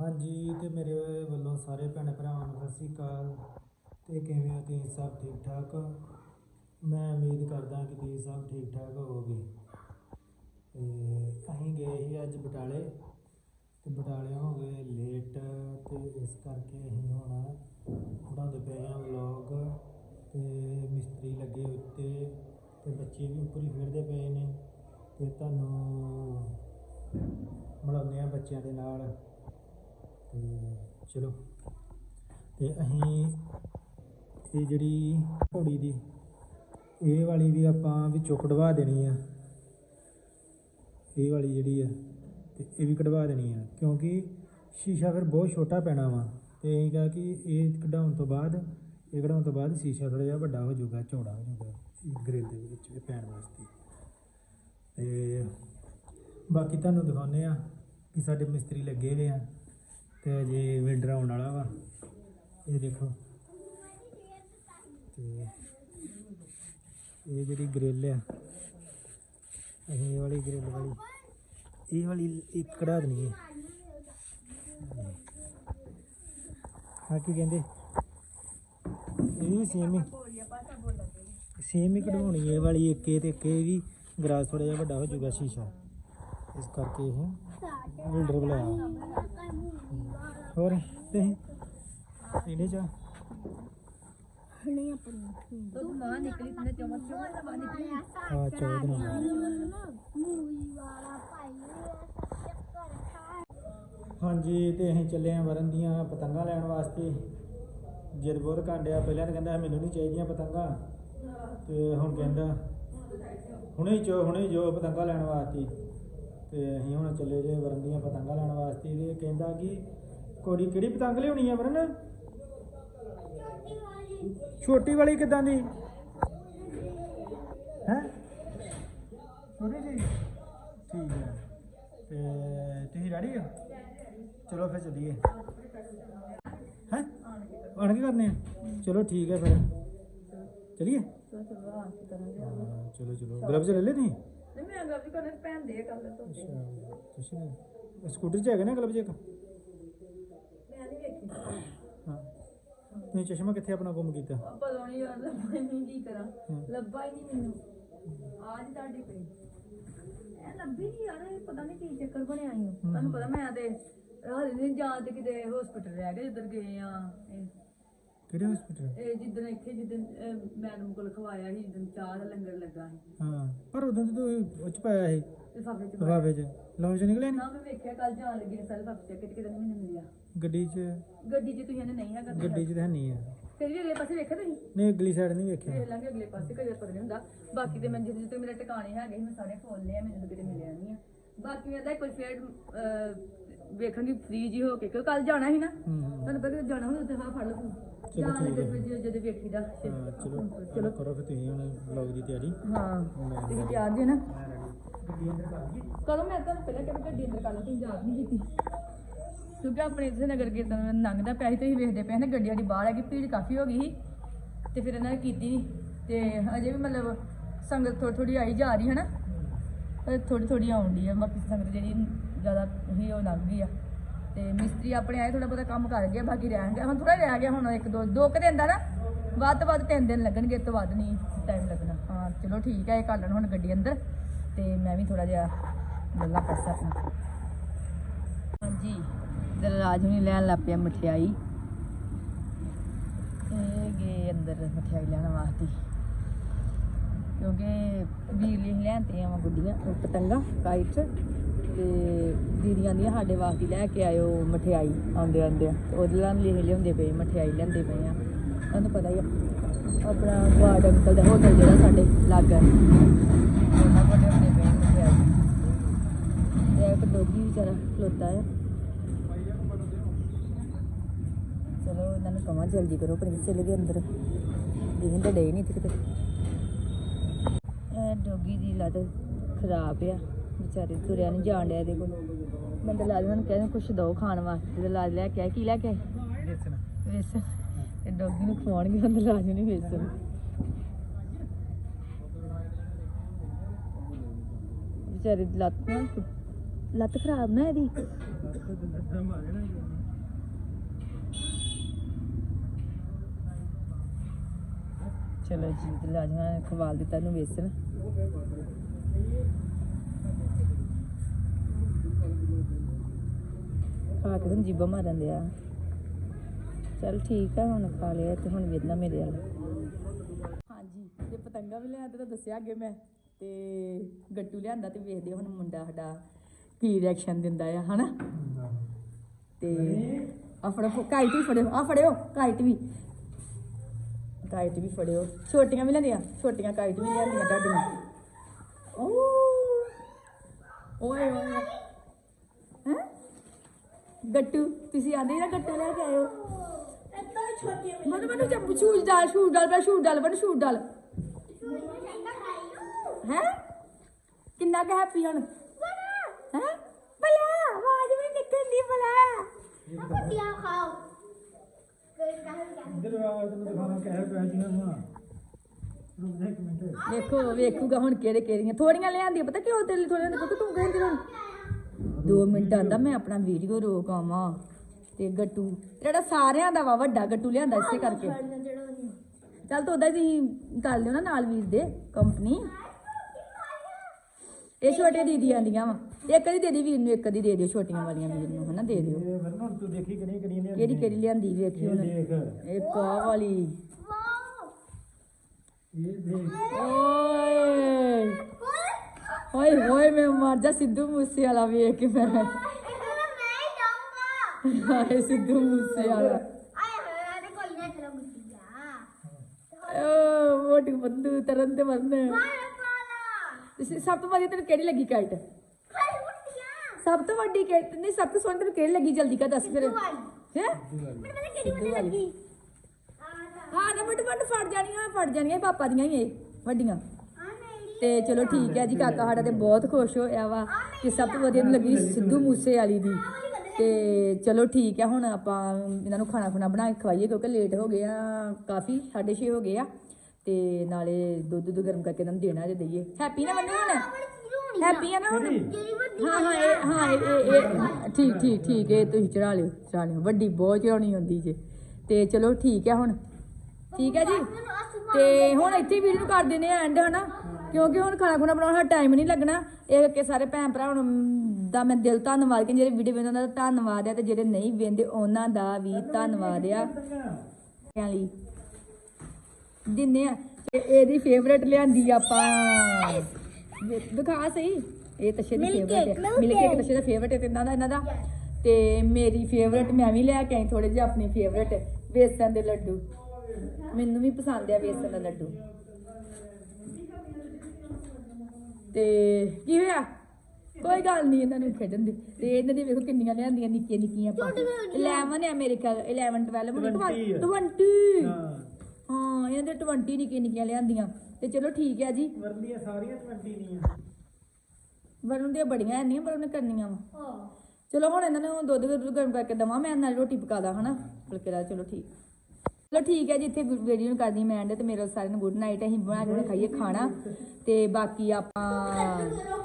ਹਾਂਜੀ, ਤੇ ਮੇਰੇ ਵੱਲੋਂ ਸਾਰੇ ਭੈਣ ਭਰਾਵਾਂ ਨੂੰ ਸਤਿ ਸ੍ਰੀ ਅਕਾਲ। ਤੇ ਕਿਵੇਂ ਹੋ ਤੁਸੀਂ ਸਭ ਠੀਕ ਠਾਕ? ਮੈਂ ਉਮੀਦ ਕਰਦਾ ਕਿ ਤੁਸੀਂ ਸਭ ਠੀਕ ਠਾਕ ਹੋਵੋਗੇ। ਤੇ ਅਸੀਂ ਗਏ ਸੀ ਅੱਜ ਬਟਾਲੇ। ਤੇ ਬਟਾਲੇ ਹੋ ਗਏ ਲੇਟ ਤੇ ਇਸ ਕਰਕੇ ਅਸੀਂ ਹੁਣ ਬਣਾਉਂਦੇ ਪਏ ਹਾਂ ਵਲੌਗ ਤੇ ਮਿਸਤਰੀ ਲੱਗੇ ਉੱਤੇ, ਤੇ ਬੱਚੇ ਵੀ ਉੱਪਰ ਹੀ ਖੇਡਦੇ ਪਏ ਨੇ। ਤੇ ਤੁਹਾਨੂੰ ਮਿਲਾਉਂਦੇ ਆ ਬੱਚਿਆਂ ਦੇ ਨਾਲ। ਚਲੋ। ਤੇ ਅਸੀਂ ਇਹ ਜਿਹੜੀ ਘੋੜੀ ਦੀ, ਇਹ ਵਾਲੀ ਵੀ ਆਪਾਂ ਵਿੱਚੋਂ ਕਢਵਾ ਦੇਣੀ ਆ। ਇਹ ਵਾਲੀ ਜਿਹੜੀ ਆ, ਤੇ ਇਹ ਵੀ ਕਢਵਾ ਦੇਣੀ ਆ। ਕਿਉਂਕਿ ਸ਼ੀਸ਼ਾ ਫਿਰ ਬਹੁਤ ਛੋਟਾ ਪੈਣਾ ਵਾ। ਤੇ ਅਸੀਂ ਕਿਹਾ ਕਿ ਇਹ ਕਢਾਉਣ ਤੋਂ ਬਾਅਦ, ਇਹ ਕਢਾਉਣ ਤੋਂ ਬਾਅਦ ਸ਼ੀਸ਼ਾ ਥੋੜਾ ਜਿਹਾ ਵੱਡਾ ਹੋ ਜਾਊਗਾ, ਚੌੜਾ ਹੋ ਜਾਊਗਾ ਗ੍ਰਿਲ ਦੇ ਵਿੱਚ ਇਹ ਪੈਣ ਵਾਸਤੇ। ਤੇ ਬਾਕੀ ਤੁਹਾਨੂੰ ਦਿਖਾਉਂਦੇ ਆ ਕਿ ਸਾਡੇ ਮਿਸਤਰੀ ਲੱਗੇ ਹੋਏ ਆ। ਤੇ ਅਜੇ ਵਿੰਡਰ ਆਉਣ ਵਾਲਾ ਵਾ। ਇਹ ਦੇਖੋ। ਤੇ ਇਹ ਜਿਹੜੀ ਗ੍ਰਿਲ ਆ, ਇਹ ਵਾਲੀ ਗ੍ਰਿਲ ਵਾਲੀ। ਇਹ ਵਾਲੀ ਇੱਕ ਕਢਾ ਦੇਣੀ ਹੈ ਹਾਂ, ਕੀ ਕਹਿੰਦੇ? ਇਹ ਵੀ ਸੇਮ ਹੀ। ਸੇਮ ਹੀ ਕਢਵਾਉਣੀ ਹੈ ਇਹ ਵਾਲੀ, ਇੱਕ ਇਹ ਤੇ ਇੱਕ ਇਹ ਵੀ ਗਰਾਸ ਥੋੜਾ ਜਿਹਾ ਵੱਡਾ ਹੋ ਜਾਊਗਾ ਸ਼ੀਸ਼ਾ। ਇਸ ਕਰਕੇ ਇਹ ਵਿਲਡਰ ਬੁਲਾਇਆ ਹੋਰ ਤੁਸੀਂ? ਇਹਦੇ ਚ ਹਾਂਜੀ ਤੇ ਅਸੀਂ ਚੱਲੇ ਆ ਵਰਨ ਦੀਆਂ ਪਤੰਗਾਂ ਲੈਣ ਵਾਸਤੇ। ਜਿੱਦ ਬਹੁਤ ਕਾਂਡਿਆ ਪਹਿਲਾਂ ਤਾਂ ਕਹਿੰਦਾ ਮੈਨੂੰ ਨਹੀਂ ਚਾਹੀਦੀਆਂ ਪਤੰਗਾਂ। ਤੇ ਹੁਣ ਕਹਿੰਦਾ ਹੁਣੇ ਚੋ ਹੁਣੇ ਜੋ ਪਤੰਗਾਂ ਲੈਣ ਵਾਸਤੇ। ਤੇ ਅਸੀਂ ਹੁਣ ਚੱਲੇ ਜੇ ਵਰਨ ਦੀਆਂ ਪਤੰਗਾਂ ਲੈਣ ਵਾਸਤੇ ਤੇ ਕਹਿੰਦਾ ਕਿ ਕੋੜੀ ਕਿਹੜੀ ਪਤੰਗ ਲਿਆਉਣੀ ਆ ਵਰਨ ਛੋਟੀ ਵਾਲੀ ਕਿਦਾਂ ਦੀ? ਹੈ? ਛੋਟੀ ਜੀ? ਠੀਕ ਹੈ ਤੇ ਤੁਸੀਂ ਰੈਡੀ ਹੋ? ਚਲੋ ਫਿਰ ਚੱਲੀਏ। ਹੈ? ਆਣ ਕੇ ਕਰਨੇ ਚਲੋ ਠੀਕ ਹੈ ਫਿਰ। ਚਲੀਏ? ਚਲੋ ਚਲੋ। ਗਲਵਜ਼ ਲੈ ਲੈ ਤੁਸੀਂ? ਨਹੀਂ ਮੈਂ ਗਲਵਜ਼ ਕਰਨੇ ਪਹਿਨ ਦੇ ਕੱਲ ਤੋਂ। ਤੁਸੀਂ ਸਕੂਟਰ ਚ ਹੈਗਾ ਨਾ ਗਲਵਜ਼ ਇੱਕ? ਤੁਸੀਂ ਚਸ਼ਮਾ ਕਿੱਥੇ ਆਪਣਾ ਗੁੰਮ ਕੀਤਾ? ਪਤਾ ਨਹੀਂ ਯਾਰ ਲੱਭਾ ਹੀ ਨਹੀਂ ਕੀ ਕਰਾਂ। ਲੱਭਾ ਹੀ ਨਹੀਂ ਮੈਨੂੰ। ਆਜ ਤੁਹਾਡੇ ਕੋਲ। ਇਹ ਲੱਭੀ ਨਹੀਂ ਯਾਰ ਇਹ ਪਤਾ ਨਹੀਂ ਕੀ ਚੱਕਰ ਬਣਿਆ ਹੀ ਤੁਹਾਨੂੰ ਪਤਾ ਮੈਂ ਤੇ ਹਾਲੇ ਨਹੀਂ ਜਾਂ ਤੇ ਕਿਤੇ ਹਸਪੀਟਲ ਰਹਿ ਗਏ ਜਿੱਧਰ ਗਏ ਆ ਕਿਹੜੇ ਹਸਪੀਟਲ ਇਹ ਜਿੱਦਣ ਇੱਥੇ ਜਿੱਦਣ ਮੈਡਮ ਕੋਲ ਖਵਾਇਆ ਸੀ ਜਿੱਦਣ ਚਾਹ ਦਾ ਲੰਗਰ ਲੱਗਾ ਸੀ। ਹਾਂ ਪਰ ਉਦੋਂ ਤੇ ਤੂੰ ਉਹ 'ਚ ਪਾਇਆ ਸੀ ਲਫਾਫੇ 'ਚ ਲਫਾਫੇ 'ਚ ਨਿਕਲਿਆ ਨਾ ਮੈਂ ਵੇਖਿਆ ਕੱਲ ਜਾਣ ਲੱਗੀ ਨੇ ਸਾਰੇ ਫਾਫੇ ਚ ਕਿਤੇ ਕਿਤੇ ਨਹੀਂ ਮੈਨੂੰ ਮਿਲਿਆ। ਨਹੀਂ ਗੱਡੀ 'ਚ? ਗੱਡੀ 'ਚ ਤੁਸੀਂ ਇਹਨੇ ਨਹੀਂ ਹੈਗਾ ਤੁਸੀਂ ਗੱਡੀ 'ਚ ਤਾਂ ਹੈ ਨਹੀਂ ਆ। ਫਿਰ ਵੀ ਅਗਲੇ ਪਾਸੇ ਵੇਖਿਆ ਤੁਸੀਂ? ਨਹੀਂ ਅਗਲੀ ਸਾਈਡ ਨਹੀਂ ਵੇਖਿਆ। ਵੇਖ ਲਾਂਗੇ ਅਗਲੇ ਪਾਸੇ ਕਦੇ ਪਤਾ ਨਹੀਂ ਹੁੰਦਾ। ਬਾਕੀ ਤੇ ਮੈਂ ਜਿੱਥੇ ਜਿੱਥੇ ਮੇਰੇ ਟਿਕਾਣੇ ਹੈਗੇ ਸੀ ਮੈਂ ਸਾਰੇ ਖੋਲ ਲਏ ਆ, ਮੈਨੂੰ ਤਾਂ ਕਿਤੇ ਮਿਲਿਆ ਨਹੀਂ ਆ। ਬਾਕੀ ਇਹਦਾ ਕੋਈ ਫੇਰ ਵੇਖਾਂਗੀ ਫ੍ਰੀ ਜੀ ਹੋ ਕੇ ਕਿਉਂ ਕੱਲ ਜਾਣਾ ਸੀ ਨਾ? ਹੂੰ ਹੂੰ। ਤੁਹਾਨੂੰ ਪਤਾ ਜਾਣਾ ਹੁੰਦਾ ਤੇ ਹਾਂ ਫੜ ਤੂੰ ਚਲੋ ਜਾਣ ਹੈ। ਜਦੋਂ- ਵੇਖੀਦਾ ਫਿਰ- ਹਾਂ ਚਲੋ ਚਲੋ ਕਰੋ ਫਿਰ ਤੁਸੀਂ ਹੁਣ ਵਲੌਗ ਦੀ ਤਿਆਰੀ। ਹਾਂ ਤੁਸੀਂ ਤਿਆਰ ਜੇ ਨਾ। ਕਦੋਂ ਮੈਂ ਤੁਹਾਨੂੰ ਪਹਿਲਾਂ ਕਿਹਾ ਵੀ ਗੱਡੀ ਅੰਦਰ ਕਰ ਲਓ ਤੁਸੀਂ ਯਾਦ ਨਹੀਂ ਕੀਤੀ। ਕਿਉਂਕਿ ਆਪਣੇ ਇੱਥੇ ਨਗਰ ਕੀਰਤਨ ਲੰਘਦਾ ਪਿਆ ਸੀ ਵੇਖਦੇ ਪਏ ਨਾ ਸਾਡੀ ਬਾਹਰ ਹੈਗੀ ਭੀੜ ਕਾਫੀ ਹੋ ਗਈ ਸੀ। ਤੇ ਫਿਰ ਇਹਨਾਂ ਨੇ ਕੀਤੀ ਤੇ ਅਜੇ ਵੀ ਮਤਲਬ ਸੰਗਤ ਥੋੜੀ ਥੋੜੀ ਆਈ ਜਾ ਰਹੀ ਹੈ ਨਾ ਥੋੜੀ ਥੋੜੀ ਆਉਂਦੀ ਆ ਬਾਕੀ ਸੰਗਤ ਜਿਹੜੀ ਜ਼ਿਆਦਾ ਹੀ ਉਹ ਲੱਗ ਗਈ ਆ। ਤੇ ਮਿਸਤਰੀ ਆਪਣੇ ਆਏ ਥੋੜਾ ਬਹੁਤਾ ਕੰਮ ਕਰ ਗਿਆ, ਬਾਕੀ ਰਹਿ ਗਿਆ। ਹੁਣ ਥੋੜਾ ਰਹਿ ਗਿਆ, ਹੁਣ ਇੱਕ ਦੋ ਦੋ ਕੁ ਦਿਨ ਦਾ ਨਾ, ਵੱਧ ਤੋਂ ਵੱਧ ਤਿੰਨ ਦਿਨ ਲੱਗਣਗੇ, ਇਸ ਤੋਂ ਵੱਧ ਨਹੀਂ ਟਾਈਮ ਲੱਗਣਾ। ਹਾਂ, ਚਲੋ ਠੀਕ ਹੈ ਇਹ ਕਰ ਲੈਣ ਹੁਣ ਗੱਡੀ ਅੰਦਰ। ਤੇ ਮੈਂ ਵੀ ਥੋੜਾ ਜਿਹਾ ਗੱਲਾਂ ਕਰ ਸਕਣਾ ਹਾਂਜੀ, ਇਧਰ ਰਾਜ ਹੁਣੀ ਲੈਣ ਲੱਗ ਪਿਆ ਮਠਿਆਈ। ਇਹ ਗਏ ਅੰਦਰ ਮਠਿਆਈ ਲੈਣ ਵਾਸਤੇ। ਕਿਉਂਕਿ ਵੀਰ ਲਈ ਲੈਣ ਤੇ ਆਵਾਂ ਗੁੱਡੀਆਂ, ਉਹ ਪਤੰਗਾ, ਕਾਈਟ। ਤੇ ਦੀਦੀਆਂ ਦੀਆਂ ਸਾਡੇ ਵਾਸਤੇ ਲੈ ਕੇ ਆਇਓ ਮਠਿਆਈ ਆਉਂਦੇ ਆਉਂਦੇ। ਆ ਉਹਦੇ ਨਾਲ ਲਿਖ ਲਿਆਉਂਦੇ ਪਏ, ਮਠਿਆਈ ਲੈਂਦੇ ਪਏ ਆ। ਤੁਹਾਨੂੰ ਪਤਾ ਹੀ ਆ, ਆਪਣਾ ਗਾਰਡ ਅੰਕਲ ਦਾ ਹੋਟਲ ਜਿਹੜਾ ਸਾਡੇ ਲਾਗਾ। ਉਹਨਾਂ ਕੋਲ ਲਿਆਉਂਦੇ ਪਏ ਮਠਿਆਈ। ਤੇ ਇੱਕ ਡੋਗੀ ਵਿਚਾਰਾ ਖਲੋਤਾ ਆ। ਚਲੋ ਇਹਨਾਂ ਨੂੰ ਕਮਾਂ ਜਲਦੀ ਕਰੋ, ਪ੍ਰਿੰਸ ਚਲੇ ਗਏ ਅੰਦਰ। ਦਿਨ ਤਾਂ ਡੇ ਨਹੀਂ ਤੇ ਕਿਤੇ। ਡੋਗੀ ਦੀ ਲੱਤ ਖਰਾਬ ਆ। ਵਿਚਾਰੇ ਤੁਰਿਆ ਨਹੀਂ ਜਾਣ ਡਿਆ ਇਹਦੇ ਕੋਲ। ਮੈਂ ਤਾਂ ਲਾਜ ਨੂੰ ਕਹਿੰਦਾ ਕੁਛ ਦੋ ਖਾਣ ਵਾਸਤੇ ਤੇ ਲਾਜ ਲੈ ਕੇ ਆਇਆ। ਕੀ ਲੈ ਕੇ ਦੇਖਣਾ ਵੇਸਣ। ਤੇ ਡੋਗੀ ਨੂੰ ਖਵਾਉਣਗੇ ਉਹਦੇ ਲਾਜ ਨੂੰ ਵੇਸਣ। ਵਿਚਾਰੇ ਦੀ ਲੱਤ ਨਾ ਲੱਤ ਖਰਾਬ ਨਾ ਇਹਦੀ। ਤੇ ਚਲੋ ਜੀ ਤੇ ਲਾਜਮਾ ਖਵਾਲ ਦਿੱਤਾ ਇਹਨੂੰ ਵੇਸਣ। ਖਾ ਕੇ ਹੁਣ ਜੀਬਾ ਮਾਰਨ ਦਿਆ ਚਲ ਠੀਕ ਆ, ਹੁਣ ਖਾ ਲਿਆ ਤੇ ਹੁਣ ਵੇਦਨਾ ਮੇਰੇ ਵਾਲ। ਹਾਂਜੀ, ਤੇ ਪਤੰਗਾ ਵੀ ਲਿਆ ਤਾਂ ਦੱਸਿਆ ਅੱਗੇ ਮੈਂ, ਤੇ ਗੱਟੂ ਲਿਆਂਦਾ ਤੇ ਵੇਖਦੇ ਹੁਣ ਮੁੰਡਾ ਸਾਡਾ ਕੀ ਰਿਐਕਸ਼ਨ ਦਿੰਦਾ ਆ, ਹਨਾ? ਤੇ ਆ ਫੜੋ ਕਾਈਟ ਵੀ ਫੜਿਓ ਆ ਫੜਿਓ ਕਾਈਟ ਵੀ। ਕਾਈਟ ਵੀ ਫੜਿਓ। ਛੋਟੀਆਂ ਵੀ ਲੈਂਦੀਆਂ ਛੋਟੀਆਂ ਕਾਈਟ ਵੀ ਲੈਂਦੀਆਂ ਤੁਹਾਡੀਆਂ। ਓ ਓਏ ਓਏ। ਗੱਟੂ ਤੁਸੀਂ ਆਂਦੇ ਨਾ ਗੱਟੂ ਲੈ ਕੇ ਆਇਓ। ਇਦਾਂ ਹੀ ਛੋਟੀ ਮਨ ਮਨ ਜੰਬੂ ਸ਼ੂਜ਼ ਡਾਲ ਸ਼ੂਜ਼ ਡਾਲ ਬੈ ਸ਼ੂਜ਼ ਡਾਲ ਬਨ ਸ਼ੂਜ਼ ਡਾਲ ਹੈ? ਕਿੰਨਾ ਕੁ ਹੈਪੀ ਹੁਣ? ਹੈ? ਬਲਾ ਆਵਾਜ਼ ਵੀ ਨਿਕਲਦੀ ਬਲਾ ਕੁੱਤਿਆਂ ਖਾਓ। ਕੋਈ ਕਹਿ ਇਧਰ ਆ ਤੈਨੂੰ ਦਿਖਾਣਾ ਕਹਿ ਪਿਆ ਜੀ ਨਾ। ਰੁਕ ਜਾ ਇੱਕ ਮਿੰਟ। ਵੇਖੋ ਵੇਖੂਗਾ ਹੁਣ ਕਿਹੜੇ ਕਿਹੜੀਆਂ। ਥੋੜੀਆਂ ਲਿਆਂਦੀ ਪਤਾ ਕਿਉਂ ਤੇਰੇ ਲਈ ਥੋੜੀਆਂ ਕਿਉਂਕਿ ਤੂੰ ਕਹਿੰਦੀ ਹੁਣ। 2 ਮਿੰਟ ਆਂਦਾ ਮੈਂ ਆਪਣਾ ਵੀਡੀਓ ਰੋਕ ਆਵਾਂ। ਤੇ ਗੱਟੂ ਜਿਹੜਾ ਸਾਰਿਆਂ ਦਾ ਵਾ ਵੱਡਾ ਗੱਟੂ ਲਿਆਂਦਾ ਇਸੇ ਕਰਕੇ। ਚੱਲ ਤੂੰ ਉਹਦਾ ਹੀ ਕਰ ਲਿਓ ਨਾ ਨਾਲ ਵੀਰ ਦੇ ਕੰਪਨੀ ਇਹ ਛੋਟੇ ਦੀਦੀਆਂ ਦੀਆਂ ਵਾ। ਇੱਕ ਦੀ ਦੇ ਦੀ ਵੀਰ ਨੂੰ ਇੱਕ ਦੀ ਦੇ ਦਿਓ ਛੋਟੀਆਂ ਵਾਲੀਆਂ ਵੀਰ ਨੂੰ ਹਨਾ ਦੇ ਦਿਓ। ਤੂੰ ਦੇਖੀ ਕਿਹੜੀ ਕਿਹੜੀ ਨੇ ਕਿਹੜੀ ਕਿਹੜੀ ਲਿਆਂਦੀ ਵੇਖੀ ਇਹ ਹੁਣ ਇੱਕ ਆਹ ਵਾਲੀ। ਇਹ ਦੇਖ। ਓਏ। ਓਏ ਹੋਏ ਮੈਂ ਮਰ ਜਾ ਸਿੱਧੂ ਮੂਸੇ ਵਾਲਾ ਵੇਖ ਕੇ ਮੈਂ ਹਾਏ ਸਿੱਧੂ ਮੂਸੇ ਵਾਲਾ ਓ ਮੋਟੀ ਬੰਦੂ ਤਰਨ ਤੇ ਮਰਨੇ ਸਭ ਤੋਂ ਵਧੀਆ ਤੈਨੂੰ ਕਿਹੜੀ ਲੱਗੀ ਕਾਈਟ ਸਭ ਤੋਂ ਵੱਡੀ ਕਾਈਟ ਨਹੀਂ ਸਭ ਤੋਂ ਸੋਹਣੀ ਤੈਨੂੰ ਕਿਹੜੀ ਲੱਗੀ ਜਲਦੀ ਕਰ ਦੱਸ ਫਿਰ ਹੈ ਹਾਂ ਨਾ ਮਟ ਮਟ ਫੜ ਜਾਣੀਆਂ ਫੜ ਜਾਣੀਆਂ ਪਾਪਾ ਦੀਆਂ ਹੀ ਇਹ ਵੱਡੀਆਂ ਤੇ ਚਲੋ ਠੀਕ ਹੈ ਜੀ ਕਾਕਾ ਸਾਡਾ ਤੇ ਬਹੁਤ ਖੁਸ਼ ਹੋਇਆ ਵਾ ਕਿ ਸਭ ਤੋਂ ਵਧੀਆ ਲੱਗੀ ਸਿੱਧੂ ਮੂਸੇ ਵਾਲੀ ਦੀ। ਤੇ ਚਲੋ ਠੀਕ ਹੈ ਹੁਣ ਆਪਾਂ ਇਹਨਾਂ ਨੂੰ ਖਾਣਾ ਖੁਣਾ ਬਣਾ ਕੇ ਖਵਾਈਏ ਕਿਉਂਕਿ ਲੇਟ ਹੋ ਗਏ ਆ ਕਾਫੀ 6:30 ਹੋ ਗਏ ਆ। ਤੇ ਨਾਲੇ ਦੁੱਧ ਦੁੱਧ ਗਰਮ ਕਰਕੇ ਇਹਨਾਂ ਨੂੰ ਦੇਣਾ ਜੇ ਦਈਏ। ਹੈਪੀ ਨਾ ਮੰਨੂ ਹੁਣ? ਹੈਪੀ ਆ ਨਾ ਹੁਣ? ਹਾਂ ਹਾਂ ਇਹ ਹਾਂ ਇਹ ਇਹ- ਇਹ ਠੀਕ ਠੀਕ ਠੀਕ ਇਹ ਤੁਸੀਂ ਚੜਾ ਲਿਓ ਚੜਾ ਲਿਓ। ਵੱਡੀ ਬਹੁਤ ਚੜਾਉਣੀ ਹੁੰਦੀ ਜੇ। ਤੇ ਚਲੋ ਠੀਕ ਹੈ ਹੁਣ। ਠੀਕ ਹੈ ਜੀ? ਤੇ ਹੁਣ ਇੱਥੇ ਵੀਡੀਓ ਨੂੰ ਕਰ ਦਿੰਦੇ ਆ ਐਂਡ ਹਨਾ? ਕਿਉਂਕਿ ਹੁਣ ਖਾਣਾ ਖੁਣਾ ਬਣਾਉਣ ਦਾ ਟਾਈਮ ਨਹੀਂ ਲੱਗਣਾ। ਇਹ ਕਿ ਸਾਰੇ ਭੈਣ ਭਰਾਵਾਂ ਨੂੰ ਦਾ ਮੈਂ ਦਿਲ ਧੰਨਵਾਦ ਕਿ ਜਿਹੜੇ ਵੀਡੀਓ ਵੇਖਦੇ ਉਹਨਾਂ ਦਾ ਧੰਨਵਾਦ ਹੈ ਤੇ ਜਿਹੜੇ ਨਹੀਂ ਵੇਖਦੇ ਉਹਨਾਂ ਦਾ ਵੀ ਧੰਨਵਾਦ ਆ। ਲਈ। ਦਿੰਨੇ ਆ। ਤੇ ਇਹਦੀ ਫੇਵਰੇਟ ਲਿਆਂਦੀ ਆਪਾਂ। ਦਿਖਾ ਸਹੀ। ਇਹ ਤਸ਼ੇ ਦੀ ਫੇਵਰੇਟ ਹੈ ਮਿਲ ਕੇ। ਤਸ਼ੇ ਦਾ ਫੇਵਰੇਟ ਹੈ ਤੇ ਇਹਨਾਂ ਦਾ ਇਹਨਾਂ ਦਾ। ਤੇ ਮੇਰੀ ਫੇਵਰੇਟ ਮੈਂ ਵੀ ਲੈ ਕੇ ਆਈ ਥੋੜੇ ਜਿਹਾ ਆਪਣੀ ਫੇਵਰੇਟ ਵੇਸਣ ਦੇ ਲੱਡੂ। ਮੈਨੂੰ ਵੀ ਪਸੰਦ ਆ ਵੇਸਣ ਦਾ ਲੱਡੂ। ਤੇ ਕੀ ਹੋਇਆ? ਕੋਈ ਗੱਲ ਨਹੀਂ ਇਹਨਾਂ ਨੂੰ ਖੇਡਣ ਦੀ। ਤੇ ਇਹਨਾਂ ਦੀ ਵੇਖੋ ਕਿੰਨੀਆਂ ਲਿਆਂਦੀਆਂ ਨਿੱਕੀਆਂ ਨਿੱਕੀਆਂ ਪਾ 11 ਹੈ ਮੇਰੇ ਖਿਆਲ 11 12 20 ਆ। 20 ਹਾਂ। ਹਾਂ ਇਹਨਾਂ ਦੇ 20 ਨਿੱਕੀਆਂ ਨਿੱਕੀਆਂ ਲਿਆਂਦੀਆਂ। ਤੇ ਚਲੋ ਠੀਕ ਹੈ ਜੀ। ਵਰਲੀਆਂ ਸਾਰੀਆਂ 20 ਦੀਆਂ। ਵਰੁਣ ਦੀਆਂ ਬੜੀਆਂ ਨਹੀਂ ਪਰ ਉਹਨੇ ਕਰਨੀਆਂ ਵਾ। ਚਲੋ ਹੁਣ ਇਹਨਾਂ ਨੂੰ ਦੁੱਧ ਦੁੱਧ ਗਰਮ ਕਰਕੇ ਦਵਾਂ ਮੈਂ ਨਾਲ ਰੋਟੀ ਪਕਾ ਦਾਂ ਹਨਾ? ਬਲਕਿ ਦਾ ਚਲੋ ਠੀਕ। ਚਲੋ ਠੀਕ ਹੈ ਜਿੱਥੇ ਇੱਥੇ ਵੀਡੀਓ ਨੂੰ ਕਰਦੀ ਮੈਂ ਐਂਡ ਤੇ ਮੇਰੇ ਸਾਰਿਆਂ ਨੂੰ ਗੁੱਡ ਨਾਈਟ, ਅਸੀਂ ਬਣਾ ਕੇ ਹੁਣ ਖਾਈਏ ਖਾਣਾ ਤੇ ਬਾਕੀ ਆਪਾਂ